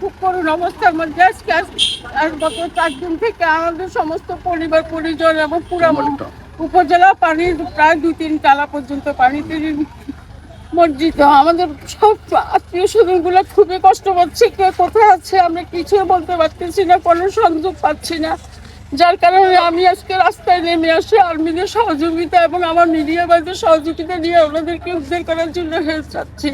খুব করুণ অবস্থার মধ্যে আজকে আজ আজ গত চার দিন থেকে আমাদের সমস্ত পরিবার পরিজন এবং পুরো উপজেলা পানির প্রায় দুই তিন তালা পর্যন্ত পানিতে মর্জিত আমাদের সব আত্মীয় স্বজনগুলো খুবই কষ্ট পাচ্ছে। কে কোথায় আছে আমরা কিছু বলতে পারতেছি না কোনো সংযোগ পাচ্ছি না। যার কারণে আমি আজকে রাস্তায় নেমে আসি। আর্মিদের সহযোগিতা এবং আমার মিডিয়া বাদের সহযোগিতা নিয়ে ওনাদেরকে উদ্ধার করার জন্য হেল্প চাচ্ছি।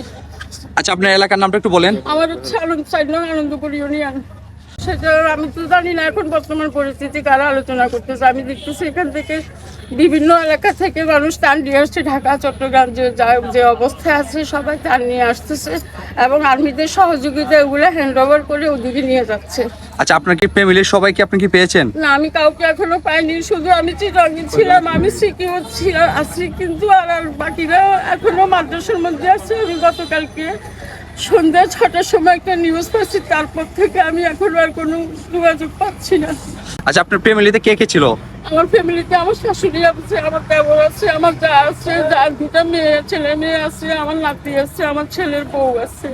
আচ্ছা আপনার এলাকার নামটা একটু বলেন। আমার হচ্ছে আনন্দ সাইড নাম, আনন্দপুর ইউনিয়ন। সেটা আমি তো জানি না, এখন বর্তমান পরিস্থিতি, কারা আলোচনা করতেছে? আমি দেখতেছি এখান থেকে বিভিন্ন এলাকা থেকে মানুষ টান নিয়ে আসছে ঢাকা চট্টগ্রাম যে যা- যে অবস্থায় আছে সবাই টান নিয়ে আসতেছে এবং আর্মিদের সহযোগিতা এগুলো হ্যান্ড ওভার করে ওদিকে নিয়ে যাচ্ছে। আচ্ছা আপনার কি ফ্যামিলির সবাইকে আপনি কি পেয়েছেন? না আমি কাউকে এখনও পাইনি শুধু আমি চিরঙ্গি ছিলাম আমি সিকিউর ছিলাম আছি কিন্তু আর আর বাকিরা এখনও মাদ্রাসার মধ্যে আছে। আমি গতকালকে সন্ধ্যা ছটার সময় একটা নিউজ পাচ্ছি তারপর থেকে আমি এখন আর কোনো যোগাযোগ পাচ্ছি না। আচ্ছা আপনার ফ্যামিলিতে কে কে ছিল? আমার ফ্যামিলিতে আমার শাশুড়ি আছে আমার দেবর আছে আমার যা আছে যার দুটা মেয়ে ছেলে মেয়ে আছে আমার নাতি আছে আমার ছেলের বউ আছে।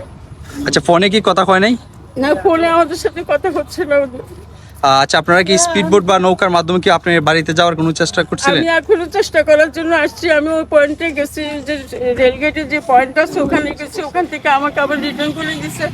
আচ্ছা ফোনে কি কথা হয় নাই? না ফোনে আমাদের সাথে কথা হচ্ছে না আচ্ছা আপনারা কি স্পিডবোট বা নৌকার মাধ্যমে কি আপনি বাড়িতে যাওয়ার কোনো চেষ্টা করছিলেন? আমি এখনও চেষ্টা করার জন্য আসছি। আমি ওই পয়েন্টে গেছি যে রেলগেটের যে পয়েন্ট আছে ওখানে গেছি। ওখান থেকে আমাকে আবার রিটার্ন করে দিছে।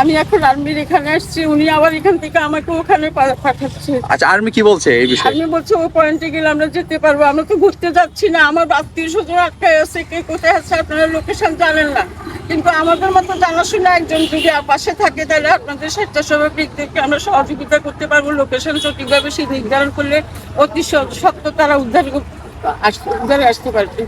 আমি এখন আর্মির এখানে আসছি উনি আবার এখান থেকে আমাকে ওখানে পাঠাচ্ছে। আচ্ছা আর্মি কি বলছে এই বিষয়ে? আমি বলছি ওই পয়েন্টে গেলে আমরা যেতে পারব আমরা তো ঘুরতে যাচ্ছি না আমার আত্মীয় স্বজন আটকায় আছে কে কোথায় আছে আপনারা লোকেশন জানেন না। কিন্তু আমাদের মতো জানাশোনা একজন যদি পাশে থাকে তাহলে আপনাদের স্বেচ্ছাসেবক দিক আমরা সহযোগিতা করতে পারব। লোকেশন সঠিকভাবে সে নির্ধারণ করলে অতি সত্য তারা উদ্ধার আসতে উদ্ধারে আসতে পারবে।